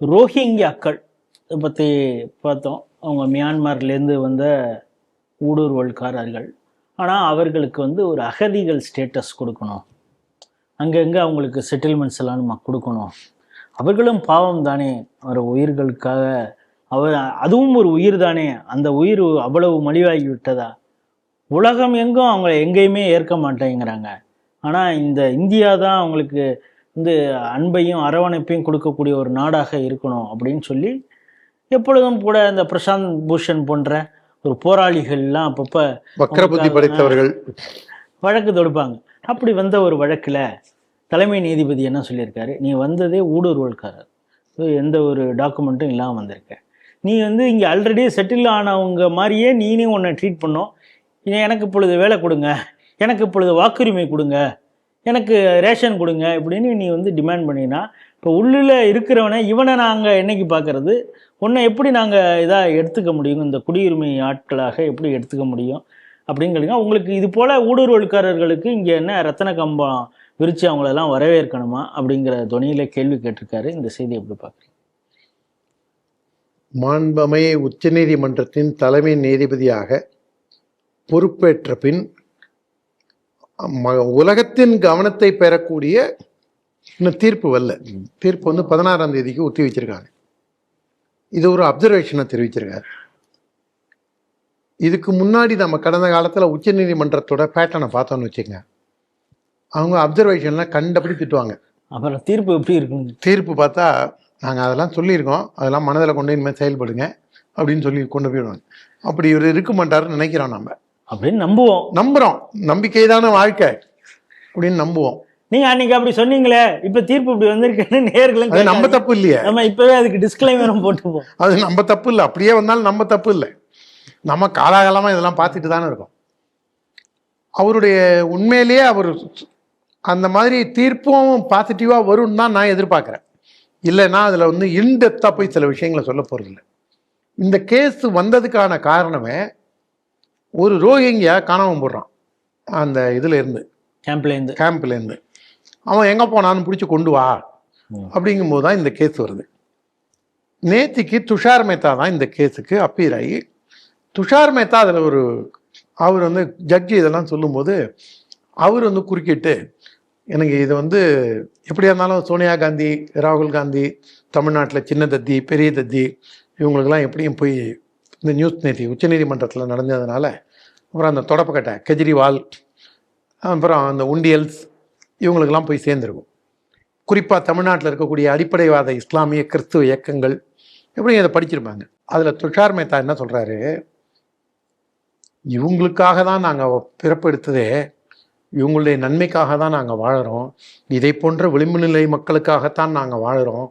ரோஹிங்கியாக்கள். இதை பற்றி பார்த்தோம். அவங்க மியான்மர்லேருந்து வந்த ஊடுருவல்காரர்கள் ஆனால் அவர்களுக்கு வந்து ஒரு அகதிகள் ஸ்டேட்டஸ் கொடுக்கணும். அங்கங்கே அவங்களுக்கு செட்டில்மெண்ட்ஸ் எல்லாம் நம்ம கொடுக்கணும். அவர்களும் பாவம் தானே. அவர் உயிர்களுக்காக அவர் அதுவும் ஒரு உயிர் தானே. அந்த உயிர் அவ்வளவு மலிவாகி விட்டதா உலகம் எங்கும் அவங்கள எங்கேயுமே ஏற்க மாட்டேங்கிறாங்க. ஆனால் இந்த இந்தியா தான் அவங்களுக்கு வந்து அன்பையும் அரவணைப்பையும் கொடுக்கக்கூடிய ஒரு நாடாக இருக்கணும் அப்படின்னு சொல்லி எப்பொழுதும் கூட இந்த பிரசாந்த் பூஷன் போன்ற ஒரு போராளிகள்லாம் அப்பப்போ வக்கரபுத்தி படைத்தவர்கள். வழக்கு தொடுப்பாங்க. அப்படி வந்த ஒரு வழக்கில் தலைமை நீதிபதி என்ன சொல்லியிருக்காரு? நீ வந்ததே ஊடுருவல்காரர். எந்த ஒரு டாக்குமெண்ட்டும் இல்லாமல் வந்திருக்க. நீ வந்து இங்கே ஆல்ரெடி செட்டில் ஆனவங்க மாதிரியே நீனே உன்னை ட்ரீட் பண்ணோம். எனக்கு இப்பொழுது வேலை கொடுங்க. எனக்கு இப்பொழுது வாக்குரிமை கொடுங்க. எனக்கு ரேஷன் கொடுங்க இப்படின்னு நீ வந்து டிமாண்ட் பண்ணினா இப்போ உள்ளில் இருக்கிறவனை இவனை நாங்கள் என்னைக்கு பார்க்குறது உன்னை எப்படி நாங்கள் இதாக எடுத்துக்க முடியும்? இந்த குடியுரிமை ஆட்களாக எப்படி எடுத்துக்க முடியும்? அப்படிங்கிறீங்க உங்களுக்கு இது போல் ஊடுருவல்காரர்களுக்கு இங்கே என்ன ரத்தன கம்பம் விரித்து அவங்களெல்லாம் வரவேற்கணுமா? அப்படிங்கிற துணியில் கேள்வி கேட்டிருக்காரு. இந்த செய்தி எப்படி பார்க்குறீங்க மாண்பமை உச்சநீதிமன்றத்தின் தலைமை நீதிபதியாக பொறுப்பேற்ற பின் உலகத்தின் கவனத்தை பெறக்கூடிய இன்னும் தீர்ப்பு வரல. தீர்ப்பு வந்து பதினாறாம் தேதிக்கு ஒத்தி வச்சிருக்காங்க. இது ஒரு அப்சர்வேஷனை தெரிவிச்சிருக்காரு. இதுக்கு முன்னாடி நம்ம கடந்த காலத்தில் உச்சநீதிமன்றத்தோட பேட்டர்னை பார்த்தோம்னு வச்சுக்கங்க. அவங்க அப்சர்வேஷன்லாம் கண்டபடி திட்டுவாங்க. அப்புறம் தீர்ப்பு எப்படி இருக்குன்னு தீர்ப்பு பார்த்தா நாங்கள் அதெல்லாம் சொல்லியிருக்கோம். அதெல்லாம் மனதில் கொண்டு இனிமேல் செயல்படுங்க அப்படின்னு சொல்லி கொண்டு போயிடுவாங்க. அப்படி இவர் இருக்க மாட்டாருன்னு நினைக்கிறோம் நம்ம அப்படின்னு நம்புவோம். நம்புகிறோம் நம்பிக்கை தானே வாழ்க்கை அப்படின்னு நம்புவோம். நீங்க அன்னைக்கு அப்படி சொன்னீங்களே இப்ப தீர்ப்பு இப்படி வந்திருக்குன்னு நேர்களும் அது நம்ம தப்பு இல்லையே. நம்ம இப்பவே அதுக்கு டிஸ்கிளைமரும் போட்டுப்போம். அது நம்ம தப்பு இல்லை. அப்படியே வந்தாலும் நம்ம தப்பு இல்லை. நம்ம காலாகாலமாக இதெல்லாம் பார்த்துட்டு தானே இருக்கோம். அவருடைய உண்மையிலேயே அவர் அந்த மாதிரி தீர்ப்பும் பாசிட்டிவாக வரும்னு தான் நான் எதிர்பார்க்குறேன். இல்லைன்னா அதில் வந்து இன்டெப்த்தாக போய் சில விஷயங்களை சொல்ல போகிறதில்ல இந்த கேஸ் வந்ததுக்கான காரணமே ஒரு ரோஹிங்கியா காணாமல் போடுறான். அந்த இதுல இருந்து. கேம்ப்ல இருந்து. கேம்ப்ல இருந்து. அவன் எங்கே போனான்னு பிடிச்சி கொண்டு வா. அப்படிங்கும்போது தான் இந்த கேஸ் வருது. நேத்திக்கு துஷார் மேத்தா தான் இந்த கேஸுக்கு அப்பீர் ஆகி துஷார் மேத்தா அதில் ஒரு அவர் வந்து ஜட்ஜி இதெல்லாம் சொல்லும்போது அவர் வந்து குறுக்கிட்டு எனக்கு இது வந்து எப்படியா இருந்தாலும் சோனியா காந்தி ராகுல் காந்தி தமிழ்நாட்டில் சின்ன தத்தி பெரிய தத்தி இவங்களுக்கெல்லாம் எப்படியும் போய் இந்த நியூஸ் நேத்தி உச்சநீதிமன்றத்தில் நடந்ததுனால அப்புறம் அந்த தொடப்பக்கட்டை கெஜ்ரிவால் அப்புறம் அந்த உண்டியல்ஸ் இவங்களுக்கெல்லாம் போய் சேர்ந்துருக்கும். குறிப்பாக தமிழ்நாட்டில் இருக்கக்கூடிய அடிப்படைவாத இஸ்லாமிய கிறிஸ்துவ இயக்கங்கள் எப்படி இதை படிச்சிருப்பாங்க. அதில் துஷார் மேத்தா என்ன சொல்கிறாரு இவங்களுக்காக தான் நாங்கள் பிறப்பெடுத்ததே இவங்களுடைய நன்மைக்காக தான் நாங்கள் வாழறோம். இதை போன்ற விளிம்பு நிலை மக்களுக்காகத்தான் நாங்கள் வாழறோம்.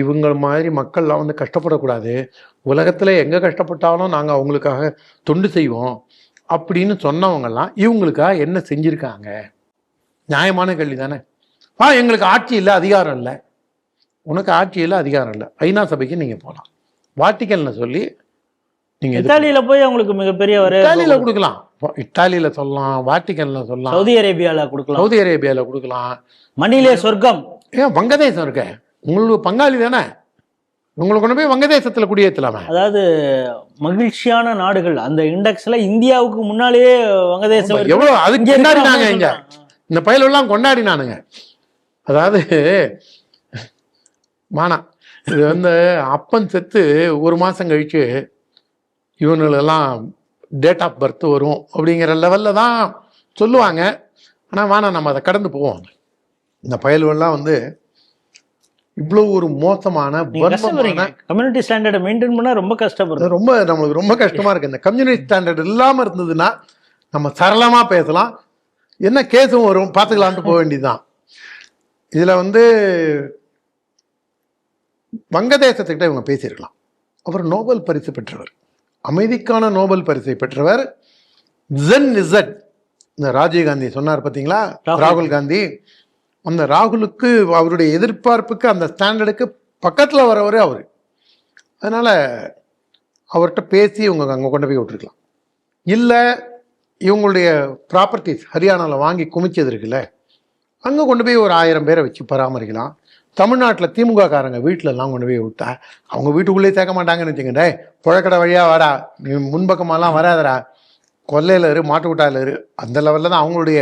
இவங்க மாதிரி மக்கள்லாம் வந்து கஷ்டப்படக்கூடாது. உலகத்தில் எங்கே கஷ்டப்பட்டாலும் நாங்கள் அவங்களுக்காக தொண்டு செய்வோம் அப்படின்னு சொன்னவங்கெல்லாம் இவங்களுக்காக என்ன செஞ்சுருக்காங்க? நியாயமான கேள்வி தானே. ஆ எங்களுக்கு ஆட்சி இல்லை அதிகாரம் இல்லை. உனக்கு ஆட்சி இல்லை அதிகாரம் இல்லை. ஐநா சபைக்கு நீங்கள் போகலாம் வாட்டிக்கல்ல சொல்லி நீங்கள் இத்தாலியில போய் அவங்களுக்கு மிகப்பெரிய வர இத்தாலியில் கொடுக்கலாம். இத்தாலியில் சொல்லலாம் வாட்டிக்கல்ல சொல்லலாம். சவுதி அரேபியால கொடுக்கலாம். சவுதி அரேபியாவில் கொடுக்கலாம். மணிலே சொர்க்கம். ஏன் வங்கதேசம் இருக்க. உங்களுக்கு பங்காளி தானே? உங்களுக்கு கொண்டு போய் வங்கதேசத்தில் குடியேற்றலாமே. அதாவது மகிழ்ச்சியான நாடுகள். அந்த இண்டெக்ஸ்ல இந்தியாவுக்கு முன்னாலேயே வங்கதேசம். எவ்வளோ அதுக்கு இங்க கொண்டாடினாங்க இங்க. இந்த பயலெல்லாம் கொண்டாடினானுங்க. அதாவது மானா இது வந்து அப்பன் செத்து ஒரு மாதம் கழிச்சு இவனுங்களெல்லாம் டேட் ஆஃப் பர்த் வரும் அப்படிங்கிற லெவலில் தான் சொல்லுவாங்க. ஆனால் வேணாம் நம்ம அதை கடந்து போவோம். இந்த பயல்கள்லாம் வந்து இவ்வளோ ஒரு மோசமான கம்யூனிட்டி ஸ்டாண்டர்டை மெயின்டைன் பண்ணா ரொம்ப கஷ்டப்படுறோம். அது ரொம்ப நம்மளுக்கு ரொம்ப கஷ்டமா இருக்கு. இந்த கம்யூனிட்டி ஸ்டாண்டர்ட் இல்லாம இருந்ததுன்னா நம்ம சரளமா பேசலாம். என்ன கேஸும் வரும் பார்த்துக்கலான்ட்டு போக வேண்டியதுதான். இதுல வந்து வங்கதேசத்துக்கிட்ட இவங்க பேசியிருக்கலாம். அவர் நோபல் பரிசு பெற்றவர். அமைதிக்கான நோபல் பரிசை பெற்றவர் ஜென் இசட் இந்த ராஜீவ் காந்தி சொன்னார் பார்த்தீங்களா. ராகுல் காந்தி. அந்த ராகுலுக்கு அவருடைய எதிர்பார்ப்புக்கு அந்த ஸ்டாண்டர்டுக்கு பக்கத்தில் வரவர் அவர். அதனால் அவர்கிட்ட பேசி இவங்க அங்கே கொண்டு போய் விட்டுருக்கலாம். இல்லை இவங்களுடைய ப்ராப்பர்ட்டிஸ் ஹரியானாவில் வாங்கி குமிச்சது இருக்குல்ல அங்கே கொண்டு போய் ஒரு ஆயிரம் பேரை வச்சு பராமரிக்கலாம். தமிழ்நாட்டில் திமுக காரங்க வீட்டிலலாம் கொண்டு போய் விட்டா அவங்க வீட்டுக்குள்ளேயே சேர்க்க மாட்டாங்கன்னு வச்சுக்கிட்டே புழக்கடை வழியாக வாடா நீ முன்பக்கமெல்லாம் வராதடா கொல்லையில் இரு மாட்டு விட்டால இரு அந்த லெவலில் தான் அவங்களுடைய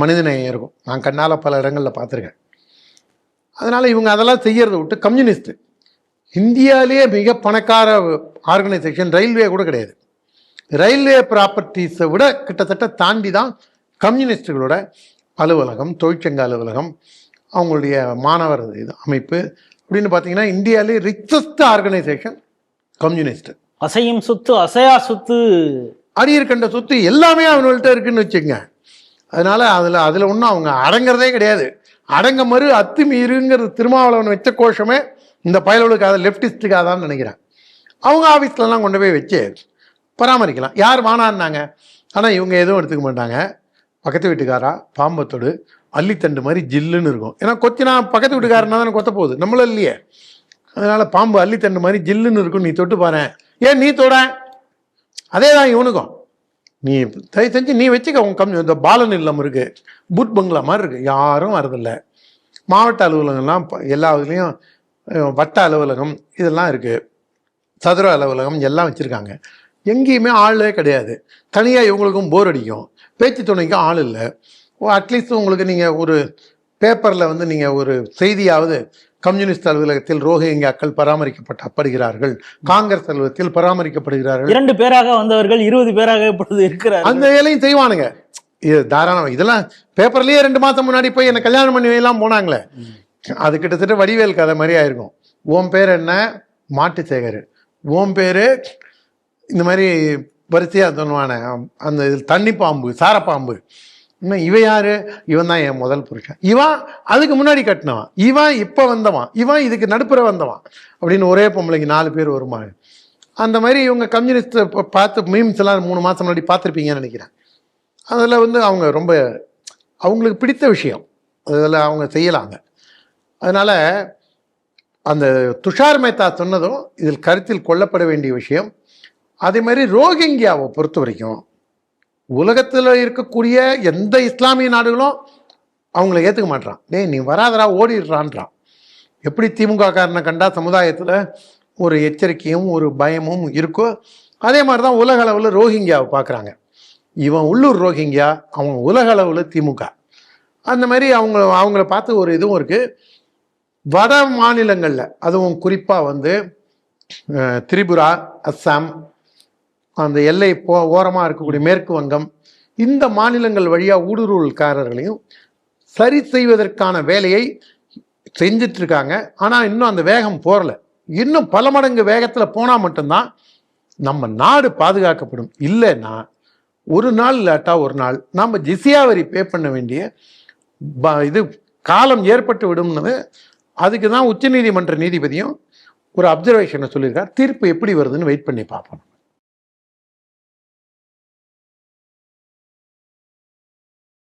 மனிதநேயம் இருக்கும். நான் கண்ணால் பல இடங்களில் பார்த்துருக்கேன். அதனால இவங்க அதெல்லாம் செய்யறதை விட்டு கம்யூனிஸ்ட். இந்தியாவிலேயே மிக பணக்கார ஆர்கனைசேஷன் ரயில்வே கூட கிடையாது. ரயில்வே ப்ராப்பர்ட்டிஸை விட கிட்டத்தட்ட தாண்டி தான் கம்யூனிஸ்டுகளோட அலுவலகம் தொழிற்சங்க அலுவலகம் அவங்களுடைய மாணவர் இது அமைப்பு அப்படின்னு பார்த்தீங்கன்னா இந்தியாவிலே ரிச்சஸ்ட் ஆர்கனைசேஷன் கம்யூனிஸ்ட். அசையும் சொத்து அசையா சொத்து. அரியர் கண்ட சொத்து எல்லாமே அவங்கள்ட்ட இருக்குன்னு வச்சுக்கங்க. அதனால அதில் அதில் ஒன்றும் அவங்க அடங்குறதே கிடையாது. அடங்க மறு அத்துமீறுங்கிறது திருமாவளவன் வச்ச கோஷமே இந்த பயலுக்கு அதை லெஃப்டிஸ்ட்டுக்காக தான் நினைக்கிறேன். அவங்க ஆஃபீஸ்லலாம் கொண்டு போய் வச்சு பராமரிக்கலாம். யார் வானான்னாங்க? ஆனால் இவங்க எதுவும் எடுத்துக்க மாட்டாங்க. பக்கத்து வீட்டுக்காரா பாம்பத்தோடு அள்ளித்தண்டு மாதிரி ஜில்லுன்னு இருக்கும். ஏன்னா கொத்தினா பக்கத்து வீட்டுக்காரனா தானே கொத்த போகுது. நம்மளும் இல்லையே. அதனால் பாம்பு அள்ளித்தண்டு மாதிரி ஜில்லுன்னு இருக்கும். நீ தொட்டு பாரு ஏன் நீ தொட? அதே தான் இவனுக்கும். நீ தயவு செஞ்சு நீ வச்சுக்க உன் கம்மி இந்த பாலன் இல்லம் இருக்கு. பூட் பங்களா மாதிரி இருக்கு. யாரும் வரதில்லை. மாவட்ட அலுவலகம்லாம் எல்லா இதுலேயும் வட்ட அலுவலகம் இதெல்லாம் இருக்குது சதுர அலுவலகம் எல்லாம் வச்சுருக்காங்க. எங்கேயுமே ஆளே கிடையாது. தனியாக இவங்களுக்கும் போர் அடிக்கும். பேச்சு துணைக்கும் ஆள் இல்லை. அட்லீஸ்ட் உங்களுக்கு நீங்கள் ஒரு பேப்பரில் வந்து நீங்கள் ஒரு செய்தியாவது கம்யூனிஸ்ட் அலுவலகத்தில் ரோஹிங்கியாக்கள் பராமரிக்கப்படப்படுகிறார்கள் காங்கிரஸ் அலுவலகத்தில் பராமரிக்கப்படுகிறார்கள். இரண்டு பேராக வந்தவர்கள் இருபது பேராக இப்பொழுது இருக்கிறார்கள். அந்த வேலையும் செய்வானுங்க. இது தாராளம் இதெல்லாம் பேப்பர்லயே ரெண்டு மாசம் முன்னாடி போய் என்ன கல்யாணம் பண்ணி எல்லாம் போனாங்களே. அது கிட்டத்தட்ட வடிவேல் கதை மாதிரி ஆயிருக்கும். உன் பேர் என்ன? மாட்டு சேகர் உன் பேரு இந்த மாதிரி வரிசையா சொல்லுவானே அந்த இது தண்ணி பாம்பு சாரப்பாம்பு. இன்னும் இவன் யாரு? இவன் தான் என் முதல் புருஷன். இவன் அதுக்கு முன்னாடி கட்டினவன். இவன் இப்போ வந்தவன். இவன் இதுக்கு நடுப்புற வந்தவன். அப்படின்னு ஒரே பொம்பளைக்கு நாலு பேர் வருமா அந்த மாதிரி இவங்க கம்யூனிஸ்ட் பார்த்து மீம்ஸ் எல்லாம் மூணு மாதம் முன்னாடி பார்த்துருப்பீங்கன்னு நினைக்கிறேன். அதில் வந்து அவங்க ரொம்ப அவங்களுக்கு பிடித்த விஷயம். அதில் அவங்க செய்யலாங்க. அதனால் அந்த துஷார் மேத்தா சொன்னதும் இதில் கருத்தில் கொள்ளப்பட வேண்டிய விஷயம். அதே மாதிரி ரோஹிங்கியாவை பொறுத்த வரைக்கும் உலகத்தில் இருக்கக்கூடிய எந்த இஸ்லாமிய நாடுகளும் அவங்கள ஏற்றுக்க மாட்றான். டேய் நீ வராதடா ஓடிடுறான்றான். எப்படி திமுக காரனை கண்டா சமுதாயத்தில் ஒரு எச்சரிக்கையும் ஒரு பயமும் இருக்கோ அதே மாதிரி தான் உலக அளவில் ரோஹிங்கியாவை பார்க்குறாங்க இவன் உள்ளூர் ரோஹிங்கியா அவன் உலக அளவில் திமுக. அந்த மாதிரி அவங்க அவங்கள பார்த்து ஒரு இதுவும் இருக்குது வட மாநிலங்களில் அதுவும் குறிப்பாக வந்து திரிபுரா அஸ்ஸாம் அந்த எல்லை போ ஓரமாக இருக்கக்கூடிய மேற்கு வங்கம் இந்த மாநிலங்கள் வழியாக ஊடுருவல்காரர்களையும் சரி செய்வதற்கான வேலையை செஞ்சிட்டு இருக்காங்க ஆனால் இன்னும் அந்த வேகம் போகல இன்னும் பல மடங்கு வேகத்தில் போனால் மட்டும்தான் நம்ம நாடு பாதுகாக்கப்படும். இல்லைன்னா ஒரு நாள் இல்லாட்டா ஒரு நாள் நம்ம ஜிசியா வரி பே பண்ண வேண்டிய ப- இது காலம் ஏற்பட்டு விடும்னு அதுக்கு தான் உச்சநீதிமன்ற நீதிபதியும் ஒரு அப்சர்வேஷனை சொல்லியிருக்கார். தீர்ப்பு எப்படி வருதுன்னு வெயிட் பண்ணி பார்ப்போம்.